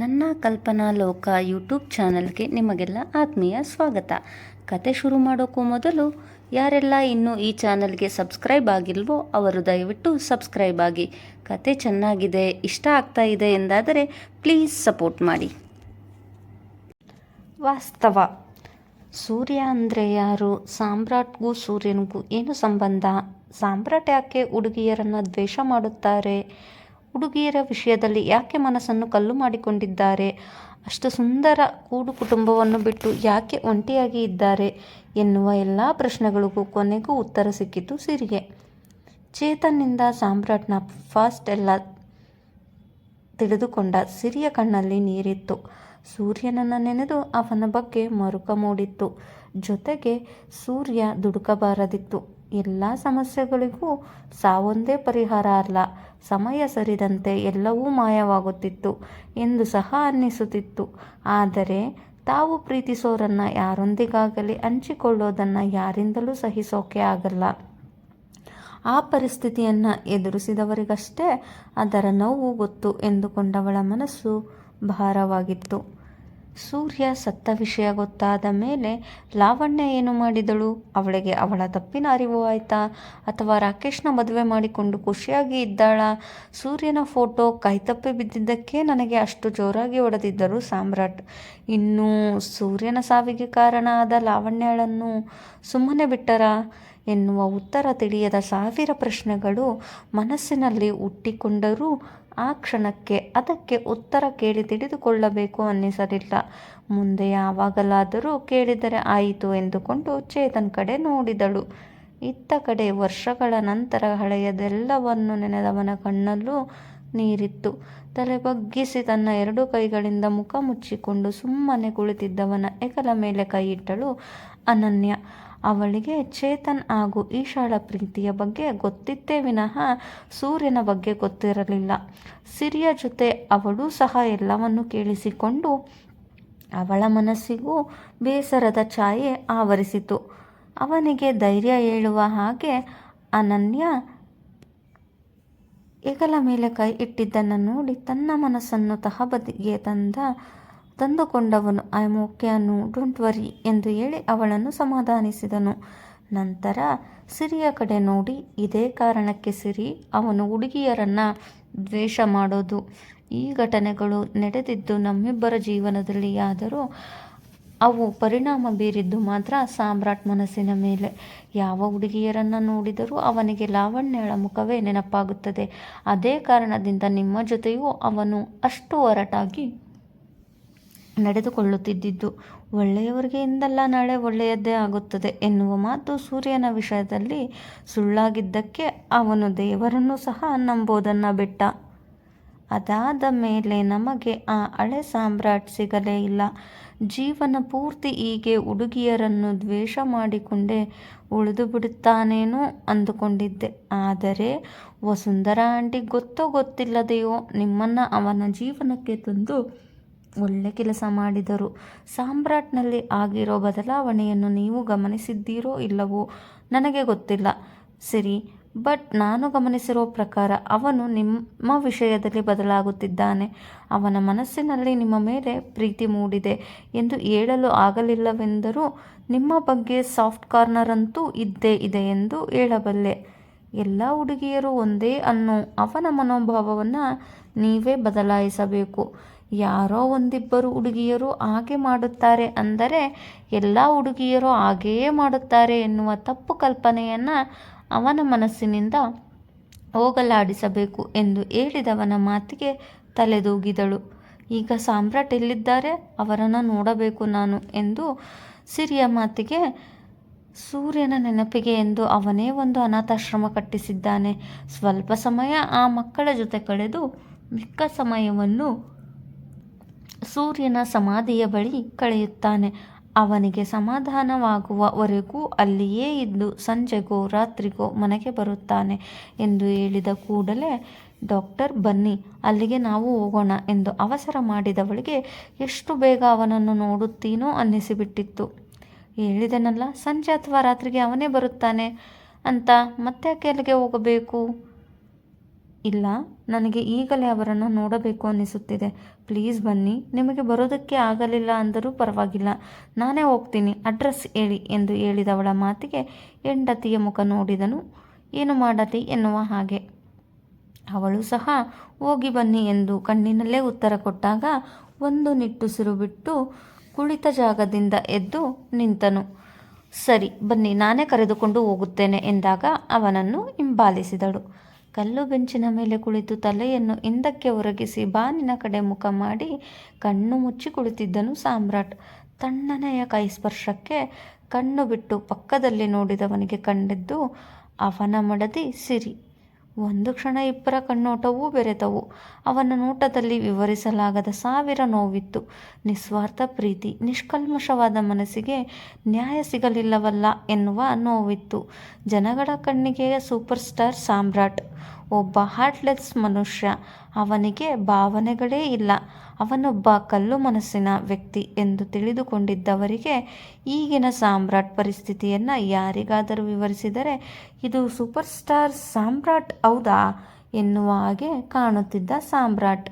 ನನ್ನ ಕಲ್ಪನಾ ಲೋಕ ಯೂಟ್ಯೂಬ್ ಚಾನಲ್ಗೆ ನಿಮಗೆಲ್ಲ ಆತ್ಮೀಯ ಸ್ವಾಗತ. ಕತೆ ಶುರು ಮಾಡೋಕ್ಕೂ ಮೊದಲು, ಯಾರೆಲ್ಲ ಇನ್ನೂ ಈ ಚಾನಲ್ಗೆ ಸಬ್ಸ್ಕ್ರೈಬ್ ಆಗಿಲ್ವೋ ಅವರು ದಯವಿಟ್ಟು ಸಬ್ಸ್ಕ್ರೈಬ್ ಆಗಿ. ಕತೆ ಚೆನ್ನಾಗಿದೆ, ಇಷ್ಟ ಆಗ್ತಾ ಇದೆ ಎಂದಾದರೆ ಪ್ಲೀಸ್ ಸಪೋರ್ಟ್ ಮಾಡಿ. ವಾಸ್ತವ. ಸೂರ್ಯ ಅಂದರೆ ಯಾರು? ಸಾಮ್ರಾಟ್ಗೂ ಸೂರ್ಯನಿಗೂ ಏನು ಸಂಬಂಧ? ಸಾಮ್ರಾಟ್ ಯಾಕೆ ಹುಡುಗಿಯರನ್ನು ದ್ವೇಷ ಮಾಡುತ್ತಾರೆ? ಹುಡುಗಿಯರ ವಿಷಯದಲ್ಲಿ ಯಾಕೆ ಮನಸ್ಸನ್ನು ಕಲ್ಲು ಮಾಡಿಕೊಂಡಿದ್ದಾರೆ? ಅಷ್ಟು ಸುಂದರ ಕೂಡು ಕುಟುಂಬವನ್ನು ಬಿಟ್ಟು ಯಾಕೆ ಒಂಟಿಯಾಗಿ ಇದ್ದಾರೆ ಎನ್ನುವ ಎಲ್ಲ ಪ್ರಶ್ನೆಗಳಿಗೂ ಕೊನೆಗೂ ಉತ್ತರ ಸಿಕ್ಕಿತು ಸಿರಿಗೆ. ಚೇತನ್ನಿಂದ ಸಾಮ್ರಾಟ್ನ ಫಾಸ್ಟ್ ಎಲ್ಲ ತಿಳಿದುಕೊಂಡ ಸಿರಿಯ ಕಣ್ಣಲ್ಲಿ ನೀರಿತ್ತು. ಸೂರ್ಯನನ್ನು ನೆನೆದು ಅವನ ಬಗ್ಗೆ ಮರುಕ ಮೂಡಿತ್ತು. ಜೊತೆಗೆ ಸೂರ್ಯ ದುಡುಕಬಾರದಿತ್ತು. ಎಲ್ಲ ಸಮಸ್ಯೆಗಳಿಗೂ ಸಾವೊಂದೇ ಪರಿಹಾರ ಅಲ್ಲ. ಸಮಯ ಸರಿದಂತೆ ಎಲ್ಲವೂ ಮಾಯವಾಗುತ್ತಿತ್ತು ಎಂದು ಸಹ ಅನ್ನಿಸುತ್ತಿತ್ತು. ಆದರೆ ತಾವು ಪ್ರೀತಿಸೋರನ್ನು ಯಾರೊಂದಿಗಾಗಲಿ ಹಂಚಿಕೊಳ್ಳೋದನ್ನು ಯಾರಿಂದಲೂ ಸಹಿಸೋಕೆ ಆಗಲ್ಲ. ಆ ಪರಿಸ್ಥಿತಿಯನ್ನು ಎದುರಿಸಿದವರಿಗಷ್ಟೇ ಅದರ ನೋವು ಗೊತ್ತು ಎಂದುಕೊಂಡವಳ ಮನಸ್ಸು ಭಾರವಾಗಿತ್ತು. ಸೂರ್ಯ ಸತ್ತ ವಿಷಯ ಗೊತ್ತಾದ ಮೇಲೆ ಲಾವಣ್ಯ ಏನು ಮಾಡಿದಳು? ಅವಳಿಗೆ ಅವಳ ತಪ್ಪಿನ ಅರಿವು ಆಯ್ತಾ? ಅಥವಾ ರಾಕೇಶ್ನ ಮದುವೆ ಮಾಡಿಕೊಂಡು ಖುಷಿಯಾಗಿ ಇದ್ದಾಳ? ಸೂರ್ಯನ ಫೋಟೋ ಕೈತಪ್ಪಿ ಬಿದ್ದಿದ್ದಕ್ಕೆ ನನಗೆ ಅಷ್ಟು ಜೋರಾಗಿ ಹೊಡೆದಿದ್ದರು ಸಾಮ್ರಾಟ್. ಇನ್ನು ಸೂರ್ಯನ ಸಾವಿಗೆ ಕಾರಣ ಆದ ಲಾವಣ್ಯಳನ್ನು ಸುಮ್ಮನೆ ಬಿಟ್ಟರ? ಎನ್ನುವ ಉತ್ತರ ತಿಳಿಯದ ಸಾವಿರ ಪ್ರಶ್ನೆಗಳು ಮನಸ್ಸಿನಲ್ಲಿ ಹುಟ್ಟಿಕೊಂಡರೂ ಆ ಕ್ಷಣಕ್ಕೆ ಅದಕ್ಕೆ ಉತ್ತರ ಕೇಳಿ ತಿಳಿದುಕೊಳ್ಳಬೇಕು ಅನ್ನಿಸಲಿಲ್ಲ. ಮುಂದೆ ಯಾವಾಗಲಾದರೂ ಕೇಳಿದರೆ ಆಯಿತು ಎಂದುಕೊಂಡು ಚೇತನ್ ಕಡೆ ನೋಡಿದಳು. ಇತ್ತ ಕಡೆ ವರ್ಷಗಳ ನಂತರ ಹಳೆಯದೆಲ್ಲವನ್ನು ನೆನೆದವನ ಕಣ್ಣಲ್ಲೂ ನೀರಿತ್ತು. ತಲೆ ಬಗ್ಗಿಸಿ ತನ್ನ ಎರಡು ಕೈಗಳಿಂದ ಮುಖ ಮುಚ್ಚಿಕೊಂಡು ಸುಮ್ಮನೆ ಕುಳಿತಿದ್ದವನ ಎಕಲ ಮೇಲೆ ಕೈಯಿಟ್ಟಳು ಅನನ್ಯ. ಅವಳಿಗೆ ಚೇತನ್ ಹಾಗೂ ಈಶಾಳ ಪ್ರೀತಿಯ ಬಗ್ಗೆ ಗೊತ್ತಿತ್ತೇ ವಿನಃ ಸೂರ್ಯನ ಬಗ್ಗೆ ಗೊತ್ತಿರಲಿಲ್ಲ. ಸಿರಿಯ ಜೊತೆ ಅವಳು ಸಹ ಎಲ್ಲವನ್ನು ಕೇಳಿಸಿಕೊಂಡು ಅವಳ ಮನಸ್ಸಿಗೂ ಬೇಸರದ ಛಾಯೆ ಆವರಿಸಿತು. ಅವನಿಗೆ ಧೈರ್ಯ ಹೇಳುವ ಹಾಗೆ ಅನನ್ಯ ಹೆಗಲ ಮೇಲೆ ಕೈ ಇಟ್ಟಿದ್ದನ್ನು ನೋಡಿ ತನ್ನ ಮನಸ್ಸನ್ನು ತಹಬದಿಗೆ ತಂದ ತಂದುಕೊಂಡವನು ಐ ಆಮ್ ಓಕೆ ಅನ್ನು ಡೋಂಟ್ ವರಿ ಎಂದು ಹೇಳಿ ಅವಳನ್ನು ಸಮಾಧಾನಿಸಿದನು. ನಂತರ ಸಿರಿಯ ಕಡೆ ನೋಡಿ, ಇದೇ ಕಾರಣಕ್ಕೆ ಸಿರಿ, ಅವನು ಹುಡುಗಿಯರನ್ನು ದ್ವೇಷ ಮಾಡೋದು. ಈ ಘಟನೆಗಳು ನಡೆದಿದ್ದು ನಮ್ಮಿಬ್ಬರ ಜೀವನದಲ್ಲಿ ಆದರೂ ಅವು ಪರಿಣಾಮ ಬೀರಿದ್ದು ಮಾತ್ರ ಸಾಮ್ರಾಟ್ ಮನಸ್ಸಿನ ಮೇಲೆ. ಯಾವ ಹುಡುಗಿಯರನ್ನು ನೋಡಿದರೂ ಅವನಿಗೆ ಲಾವಣ್ಯಳ ಮುಖವೇ ನೆನಪಾಗುತ್ತದೆ. ಅದೇ ಕಾರಣದಿಂದ ನಿಮ್ಮ ಜೊತೆಯೂ ಅವನು ಅಷ್ಟು ಒರಟಾಗಿ ನಡೆದುಕೊಳ್ಳುತ್ತಿದ್ದಿದ್ದು. ಒಳ್ಳೆಯವರಿಗೆ ಇಂದಲ್ಲ ನಾಳೆ ಒಳ್ಳೆಯದೇ ಆಗುತ್ತದೆ ಎನ್ನುವ ಮಾತು ಸೂರ್ಯನ ವಿಷಯದಲ್ಲಿ ಸುಳ್ಳಾಗಿದ್ದಕ್ಕೆ ಅವನು ದೇವರನ್ನು ಸಹ ನಂಬೋದನ್ನು ಬಿಟ್ಟ. ಅದಾದ ಮೇಲೆ ನಮಗೆ ಆ ಹಳೆ ಸಾಮ್ರಾಟ್ ಸಿಗಲೇ ಇಲ್ಲ. ಜೀವನ ಪೂರ್ತಿ ಹೀಗೆ ಹುಡುಗಿಯರನ್ನು ದ್ವೇಷ ಮಾಡಿಕೊಂಡೇ ಉಳಿದು ಬಿಡುತ್ತಾನೇನೋ ಅಂದುಕೊಂಡಿದ್ದೆ. ಆದರೆ ವಸುಂಧರ ಆಂಟಿ ಗೊತ್ತೋ ಗೊತ್ತಿಲ್ಲದೆಯೋ ನಿಮ್ಮನ್ನು ಅವನ ಜೀವನಕ್ಕೆ ತಂದು ಒಳ್ಳೆ ಕೆಲಸ ಮಾಡಿದರು. ಸಾಮ್ರಾಟ್ನಲ್ಲಿ ಆಗಿರೋ ಬದಲಾವಣೆಯನ್ನು ನೀವು ಗಮನಿಸಿದ್ದೀರೋ ಇಲ್ಲವೋ ನನಗೆ ಗೊತ್ತಿಲ್ಲ. ಸರಿ, ಬಟ್ ನಾನು ಗಮನಿಸಿರೋ ಪ್ರಕಾರ ಅವನು ನಿಮ್ಮ ವಿಷಯದಲ್ಲಿ ಬದಲಾಗುತ್ತಿದ್ದಾನೆ. ಅವನ ಮನಸ್ಸಿನಲ್ಲಿ ನಿಮ್ಮ ಮೇಲೆ ಪ್ರೀತಿ ಮೂಡಿದೆ ಎಂದು ಹೇಳಲು ಆಗಲಿಲ್ಲವೆಂದರೂ ನಿಮ್ಮ ಬಗ್ಗೆ ಸಾಫ್ಟ್ ಕಾರ್ನರ್ ಅಂತೂ ಇದ್ದೇ ಇದೆ ಎಂದು ಹೇಳಬಲ್ಲೆ. ಎಲ್ಲ ಹುಡುಗಿಯರು ಒಂದೇ ಅನ್ನೋ ಅವನ ಮನೋಭಾವವನ್ನು ನೀವೇ ಬದಲಾಯಿಸಬೇಕು. ಯಾರೋ ಒಂದಿಬ್ಬರು ಹುಡುಗಿಯರು ಹಾಗೆ ಮಾಡುತ್ತಾರೆ ಅಂದರೆ ಎಲ್ಲ ಹುಡುಗಿಯರು ಹಾಗೆಯೇ ಮಾಡುತ್ತಾರೆ ಎನ್ನುವ ತಪ್ಪು ಕಲ್ಪನೆಯನ್ನು ಅವನ ಮನಸ್ಸಿನಿಂದ ಹೋಗಲಾಡಿಸಬೇಕು ಎಂದು ಹೇಳಿದವನ ಮಾತಿಗೆ ತಲೆದೂಗಿದಳು. ಈಗ ಸಾಮ್ರಾಟ್ ಎಲ್ಲಿದ್ದಾರೆ? ಅವರನ್ನು ನೋಡಬೇಕು ನಾನು ಎಂದು ಸಿರಿಯ ಮಾತಿಗೆ ಸೂರ್ಯನ ನೆನಪಿಗೆ ಎಂದು ಅವನೇ ಒಂದು ಅನಾಥಾಶ್ರಮ ಕಟ್ಟಿಸಿದ್ದಾನೆ. ಸ್ವಲ್ಪ ಸಮಯ ಆ ಮಕ್ಕಳ ಜೊತೆ ಕಳೆದು ಮಿಕ್ಕ ಸಮಯವನ್ನು ಸೂರ್ಯನ ಸಮಾಧಿಯ ಬಳಿ ಕಳೆಯುತ್ತಾನೆ. ಅವನಿಗೆ ಸಮಾಧಾನವಾಗುವವರೆಗೂ ಅಲ್ಲಿಯೇ ಇದ್ದು ಸಂಜೆಗೋ ರಾತ್ರಿಗೋ ಮನೆಗೆ ಬರುತ್ತಾನೆ ಎಂದು ಹೇಳಿದ ಕೂಡಲೇ, ಡಾಕ್ಟರ್, ಬನ್ನಿ, ಅಲ್ಲಿಗೆ ನಾವು ಹೋಗೋಣ ಎಂದು ಅವಸರ ಮಾಡಿದವಳಿಗೆ, ಎಷ್ಟು ಬೇಗ ಅವನನ್ನು ನೋಡುತ್ತೀನೋ ಅನ್ನಿಸಿಬಿಟ್ಟಿತ್ತು. ಹೇಳಿದನಲ್ಲ, ಸಂಜೆ ಅಥವಾ ರಾತ್ರಿಗೆ ಅವನೇ ಬರುತ್ತಾನೆ. ಅಂತ ಮತ್ತೆ ಅಲ್ಲಿಗೆ ಹೋಗಬೇಕು? ಇಲ್ಲ, ನನಗೆ ಈಗಲೇ ಅವರನ್ನು ನೋಡಬೇಕು ಅನ್ನಿಸುತ್ತಿದೆ. ಪ್ಲೀಸ್ ಬನ್ನಿ, ನಿಮಗೆ ಬರೋದಕ್ಕೆ ಆಗಲಿಲ್ಲ ಅಂದರೂ ಪರವಾಗಿಲ್ಲ. ನಾನೇ ಹೋಗ್ತೀನಿ, ಅಡ್ರೆಸ್ ಹೇಳಿ ಎಂದು ಹೇಳಿದವಳ ಮಾತಿಗೆ ಹೆಂಡತಿಯ ಮುಖ ನೋಡಿದನು. ಏನು ಮಾಡತಿ ಎನ್ನುವ ಹಾಗೆ. ಅವಳು ಸಹ, ಹೋಗಿ ಬನ್ನಿ ಎಂದು ಕಣ್ಣಿನಲ್ಲೇ ಉತ್ತರ ಕೊಟ್ಟಾಗ ಒಂದು ನಿಟ್ಟುಸಿರು ಬಿಟ್ಟು ಕುಳಿತ ಜಾಗದಿಂದ ಎದ್ದು ನಿಂತನು. ಸರಿ, ಬನ್ನಿ, ನಾನೇ ಕರೆದುಕೊಂಡು ಹೋಗುತ್ತೇನೆ ಎಂದಾಗ ಅವನನ್ನು ಹಿಂಬಾಲಿಸಿದಳು. ಕಲ್ಲು ಬೆಂಚಿನ ಮೇಲೆ ಕುಳಿತು ತಲೆಯನ್ನು ಹಿಂದಕ್ಕೆ ಒರಗಿಸಿ ಬಾನಿನ ಕಡೆ ಮುಖ ಮಾಡಿ ಕಣ್ಣು ಮುಚ್ಚಿ ಕುಳಿತಿದ್ದನು ಸಾಮ್ರಾಟ್. ತಣ್ಣನೆಯ ಕೈ ಸ್ಪರ್ಶಕ್ಕೆ ಕಣ್ಣು ಬಿಟ್ಟು ಪಕ್ಕದಲ್ಲಿ ನೋಡಿದವನಿಗೆ ಕಂಡಿದ್ದು ಅವನ ಮಡದಿ ಸಿರಿ. ಒಂದು ಕ್ಷಣ ಇಬ್ಬರ ಕಣ್ಣೋಟವೂ ಬೆರೆತವು. ಅವನ ನೋಟದಲ್ಲಿ ವಿವರಿಸಲಾಗದ ಸಾವಿರ ನೋವಿತ್ತು. ನಿಸ್ವಾರ್ಥ ಪ್ರೀತಿ, ನಿಷ್ಕಲ್ಮಶವಾದ ಮನಸ್ಸಿಗೆ ನ್ಯಾಯ ಸಿಗಲಿಲ್ಲವಲ್ಲ ಎನ್ನುವ ನೋವಿತ್ತು. ಜನಗಳ ಕಣ್ಣಿಗೆ ಸೂಪರ್ ಸ್ಟಾರ್ ಸಾಮ್ರಾಟ್, ಒಬ್ಬ ಹಾರ್ಟ್ಲೆಸ್ ಮನುಷ್ಯ, ಅವನಿಗೆ ಭಾವನೆಗಳೇ ಇಲ್ಲ. ಅವನೊಬ್ಬ ಕಲ್ಲು ಮನಸ್ಸಿನ ವ್ಯಕ್ತಿ ಎಂದು ತಿಳಿದುಕೊಂಡಿದ್ದವರಿಗೆ ಈಗಿನ ಸಾಮ್ರಾಟ್ ಪರಿಸ್ಥಿತಿಯನ್ನು ಯಾರಿಗಾದರೂ ವಿವರಿಸಿದರೆ ಇದು ಸೂಪರ್ ಸ್ಟಾರ್ ಸಾಮ್ರಾಟ್ ಹೌದಾ ಎನ್ನುವ ಹಾಗೆ ಕಾಣುತ್ತಿದ್ದ ಸಾಮ್ರಾಟ್.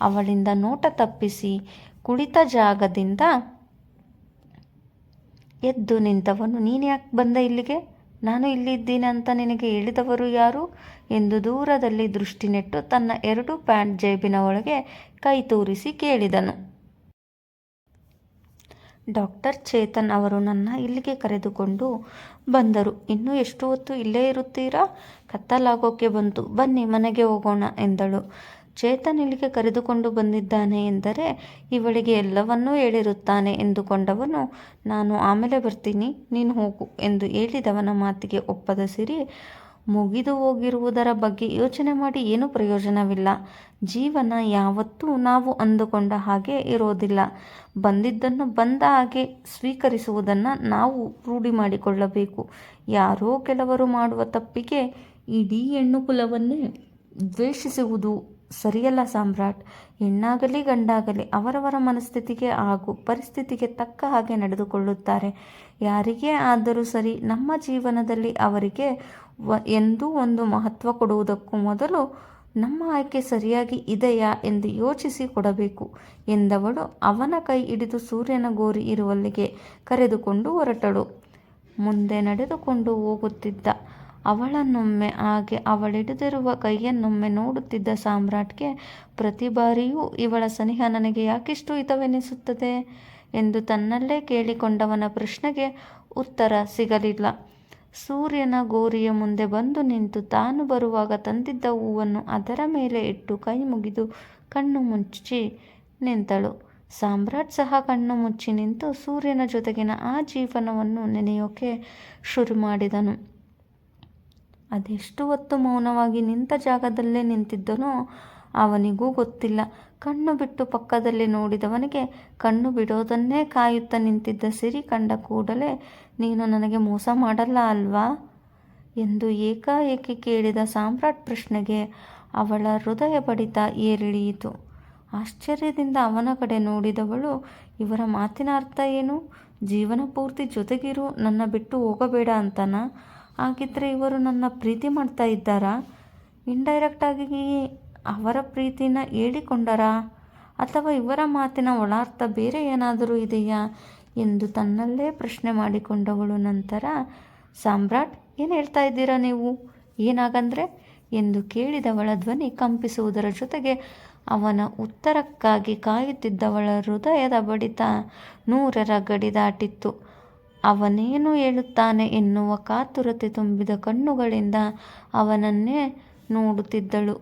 ಅವಳಿಂದ ನೋಟ ತಪ್ಪಿಸಿ ಕುಳಿತ ಜಾಗದಿಂದ ಎದ್ದು ನಿಂತವನು. ನೀನು ಯಾಕೆ ಬಂದ ಇಲ್ಲಿಗೆ? ನಾನು ಇಲ್ಲಿದ್ದೀನಿ ಅಂತ ನಿನಗೆ ಹೇಳಿದವರು ಯಾರು? ಎಂದು ದೂರದಲ್ಲಿ ದೃಷ್ಟಿ ನೆಟ್ಟು ತನ್ನ ಎರಡು ಪ್ಯಾಂಟ್ ಜೇಬಿನ ಒಳಗೆ ಕೈ ತೂರಿಸಿ ಕೇಳಿದನು. ಡಾಕ್ಟರ್ ಚೇತನ್ ಅವರು ನನ್ನ ಇಲ್ಲಿಗೆ ಕರೆದುಕೊಂಡು ಬಂದರು. ಇನ್ನೂ ಎಷ್ಟು ಹೊತ್ತು ಇಲ್ಲೇ ಇರುತ್ತೀರಾ? ಕತ್ತಲಾಗೋಕೆ ಬಂತು. ಬನ್ನಿ, ಮನೆಗೆ ಹೋಗೋಣ ಎಂದಳು. ಚೇತನ್ ಇಲ್ಲಿಗೆ ಕರೆದುಕೊಂಡು ಬಂದಿದ್ದಾನೆ ಎಂದರೆ ಇವಳಿಗೆ ಎಲ್ಲವನ್ನೂ ಹೇಳಿರುತ್ತಾನೆ ಎಂದುಕೊಂಡವನು, ನಾನು ಆಮೇಲೆ ಬರ್ತೀನಿ, ನೀನು ಹೋಗು ಎಂದು ಹೇಳಿದವನ ಮಾತಿಗೆ ಒಪ್ಪದ ಸಿರಿ ಮುಗಿದು ಹೋಗಿರುವುದರ ಬಗ್ಗೆ ಯೋಚನೆ ಮಾಡಿ ಏನೂ ಪ್ರಯೋಜನವಿಲ್ಲ. ಜೀವನ ಯಾವತ್ತೂ ನಾವು ಅಂದುಕೊಂಡ ಹಾಗೆ ಇರೋದಿಲ್ಲ. ಬಂದಿದ್ದನ್ನು ಬಂದ ಹಾಗೆ ಸ್ವೀಕರಿಸುವುದನ್ನು ನಾವು ರೂಢಿ ಮಾಡಿಕೊಳ್ಳಬೇಕು. ಯಾರೋ ಕೆಲವರು ಮಾಡುವ ತಪ್ಪಿಗೆ ಇಡೀ ಹೆಣ್ಣು ಕುಲವನ್ನೇ ದ್ವೇಷಿಸುವುದು ಸರಿಯಲ್ಲ ಸಾಮ್ರಾಟ್. ಹೆಣ್ಣಾಗಲಿ ಗಂಡಾಗಲಿ ಅವರವರ ಮನಸ್ಥಿತಿಗೆ ಹಾಗೂ ಪರಿಸ್ಥಿತಿಗೆ ತಕ್ಕ ಹಾಗೆ ನಡೆದುಕೊಳ್ಳುತ್ತಾರೆ. ಯಾರಿಗೆ ಆದರೂ ಸರಿ ನಮ್ಮ ಜೀವನದಲ್ಲಿ ಅವರಿಗೆ ವ ಎಂದೂ ಒಂದು ಮಹತ್ವ ಕೊಡುವುದಕ್ಕೂ ಮೊದಲು ನಮ್ಮ ಆಯ್ಕೆ ಸರಿಯಾಗಿ ಇದೆಯಾ ಎಂದು ಯೋಚಿಸಿ ಕೊಡಬೇಕು ಎಂದವಳು ಅವನ ಕೈ ಹಿಡಿದು ಸೂರ್ಯನ ಗೋರಿ ಇರುವಲ್ಲಿಗೆ ಕರೆದುಕೊಂಡು ಹೊರಟಳು. ಮುಂದೆ ನಡೆದುಕೊಂಡು ಹೋಗುತ್ತಿದ್ದ ಅವಳನ್ನೊಮ್ಮೆ ಹಾಗೆ ಅವಳಿಡಿದಿರುವ ಕೈಯನ್ನೊಮ್ಮೆ ನೋಡುತ್ತಿದ್ದ ಸಾಮ್ರಾಟ್ಗೆ ಪ್ರತಿ ಬಾರಿಯೂ ಇವಳ ಸನಿಹ ನನಗೆ ಯಾಕಿಷ್ಟು ಹಿತವೆನಿಸುತ್ತದೆ? ಎಂದು ತನ್ನಲ್ಲೇ ಕೇಳಿಕೊಂಡವನ ಪ್ರಶ್ನೆಗೆ ಉತ್ತರ ಸಿಗಲಿಲ್ಲ. ಸೂರ್ಯನ ಗೋರಿಯ ಮುಂದೆ ಬಂದು ನಿಂತು ತಾನು ಬರುವಾಗ ತಂದಿದ್ದ ಹೂವನ್ನು ಅದರ ಮೇಲೆ ಇಟ್ಟು ಕೈ ಮುಗಿದು ಕಣ್ಣು ಮುಚ್ಚಿ ನಿಂತಳು. ಸಾಮ್ರಾಟ್ ಸಹ ಕಣ್ಣು ಮುಚ್ಚಿ ನಿಂತು ಸೂರ್ಯನ ಜೊತೆಗಿನ ಆ ಜೀವನವನ್ನು ನೆನೆಯೋಕೆ ಶುರು ಮಾಡಿದನು. ಅದೆಷ್ಟು ಹೊತ್ತು ಮೌನವಾಗಿ ನಿಂತ ಜಾಗದಲ್ಲೇ ನಿಂತಿದ್ದನೋ ಅವನಿಗೂ ಗೊತ್ತಿಲ್ಲ. ಕಣ್ಣು ಬಿಟ್ಟು ಪಕ್ಕದಲ್ಲಿ ನೋಡಿದವನಿಗೆ ಕಣ್ಣು ಬಿಡೋದನ್ನೇ ಕಾಯುತ್ತಾ ನಿಂತಿದ್ದ ಸಿರಿ ಕಂಡ ಕೂಡಲೇ, ನೀನು ನನಗೆ ಮೋಸ ಮಾಡಲ್ಲ ಅಲ್ವಾ? ಎಂದು ಏಕಾಏಕಿ ಕೇಳಿದ ಸಾಮ್ರಾಟ್ ಪ್ರಶ್ನೆಗೆ ಅವಳ ಹೃದಯ ಬಡಿತ ಏರಿಳಿಯಿತು. ಆಶ್ಚರ್ಯದಿಂದ ಅವನ ಕಡೆ ನೋಡಿದವಳು, ಇವರ ಮಾತಿನ ಅರ್ಥ ಏನು? ಜೀವನ ಪೂರ್ತಿ ಜೊತೆಗಿರು ನನ್ನ ಬಿಟ್ಟು ಹೋಗಬೇಡ ಅಂತನಾ? ಹಾಗಿದ್ದರೆ ಇವರು ನನ್ನ ಪ್ರೀತಿ ಮಾಡ್ತಾ ಇದ್ದಾರಾ? ಇಂಡೈರೆಕ್ಟಾಗಿ ಅವರ ಪ್ರೀತಿನ ಹೇಳಿಕೊಂಡರಾ? ಅಥವಾ ಇವರ ಮಾತಿನ ಒಳಾರ್ಥ ಬೇರೆ ಏನಾದರೂ ಇದೆಯಾ ಎಂದು ತನ್ನಲ್ಲೇ ಪ್ರಶ್ನೆ ಮಾಡಿಕೊಂಡವಳು ನಂತರ, ಸಾಮ್ರಾಟ್, ಏನು ಹೇಳ್ತಾ ಇದ್ದೀರಾ ನೀವು? ಏನಾಗಂದ್ರೆ? ಎಂದು ಕೇಳಿದವಳ ಧ್ವನಿ ಕಂಪಿಸುವುದರ ಜೊತೆಗೆ ಅವನ ಉತ್ತರಕ್ಕಾಗಿ ಕಾಯುತ್ತಿದ್ದವಳ ಹೃದಯದ ಬಡಿತ ನೂರರ ಗಡಿ ದಾಟಿತ್ತು. ಅವನೇನು ಹೇಳುತ್ತಾನೆ ಎನ್ನುವ ಕಾತುರತೆ ತುಂಬಿದ ಕಣ್ಣುಗಳಿಂದ ಅವನನ್ನೇ ನೋಡುತ್ತಿದ್ದಳು.